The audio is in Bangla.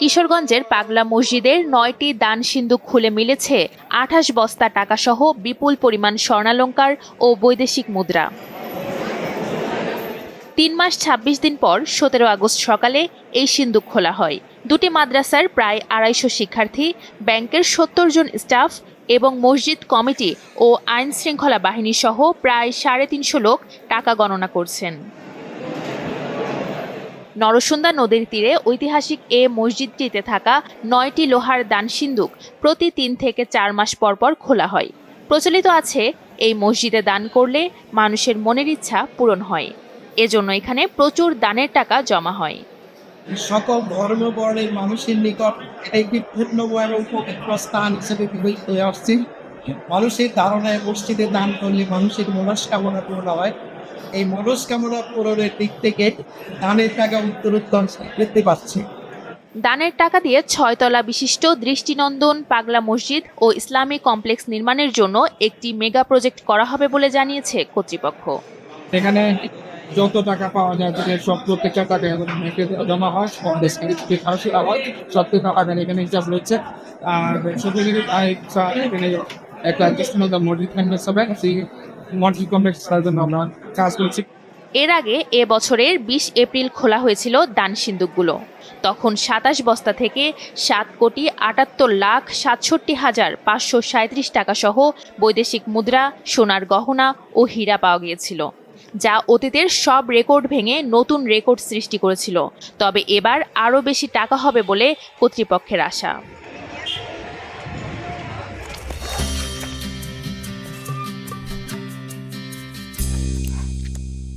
কিশোরগঞ্জের পাগলা মসজিদের নয়টি দান সিন্ধুক খুলে মিলেছে আঠাশ বস্তা টাকাসহ বিপুল পরিমাণ স্বর্ণালঙ্কার ও বৈদেশিক মুদ্রা। তিন মাস ২৬ দিন পর সতেরো আগস্ট সকালে এই সিন্দুক খোলা হয়। দুটি মাদ্রাসার প্রায় আড়াইশো শিক্ষার্থী, ব্যাংকের সত্তর জন স্টাফ এবং মসজিদ কমিটি ও আইন শৃঙ্খলা বাহিনী সহ প্রায় সাড়ে তিনশো লোক টাকা গণনা করছেন। নরসুন্দা নদীর তীরে ঐতিহাসিক এ মসজিদটিতে থাকা নয়টি লোহার দান সিন্দুক প্রতি তিন থেকে চার মাস পর পর খোলা হয়। প্রচলিত আছে, এই মসজিদে দান করলে মানুষের মনের ইচ্ছা পূরণ হয়। এজন্য এখানে প্রচুর দানের টাকা জমা হয়। সকল ধর্ম বর্ণের মানুষের নিকট পূর্ণব এবং স্থান হিসেবে বিবেচিত হয়ে আসছে। মানুষের ধারণায় মসজিদে দান করলে মানুষের মনস্কামনা পূর্ণ হয়। এই মনস্কামনা পূরণের দিক থেকে দানের টাকা উত্তরোত্তর বৃদ্ধি পাচ্ছে। দানের টাকা দিয়ে ছয়তলা বিশিষ্ট দৃষ্টিনন্দন পাগলা মসজিদ ও ইসলামী কমপ্লেক্স নির্মাণের জন্য একটি মেগা প্রজেক্ট করা হবে বলে জানিয়েছে কর্তৃপক্ষ। এখানে যত টাকা পাওয়া যায় সব প্রত্যেকটা টাকা জমা হয়। সব টাকা এখানে হিসাব রয়েছে। আর শুধু এখানে এর আগে এ বছরের বিশ এপ্রিল খোলা হয়েছিল দান সিন্দুকগুলো তখন সাতাশ বস্তা থেকে সাত কোটি আটাত্তর লাখ সাতষট্টি হাজার পাঁচশো সাঁত্রিশ টাকা সহ বৈদেশিক মুদ্রা, সোনার গহনা ও হীরা পাওয়া গিয়েছিল, যা অতীতের সব রেকর্ড ভেঙে নতুন রেকর্ড সৃষ্টি করেছিল। তবে এবার আরও বেশি টাকা হবে বলে কর্তৃপক্ষের আশা।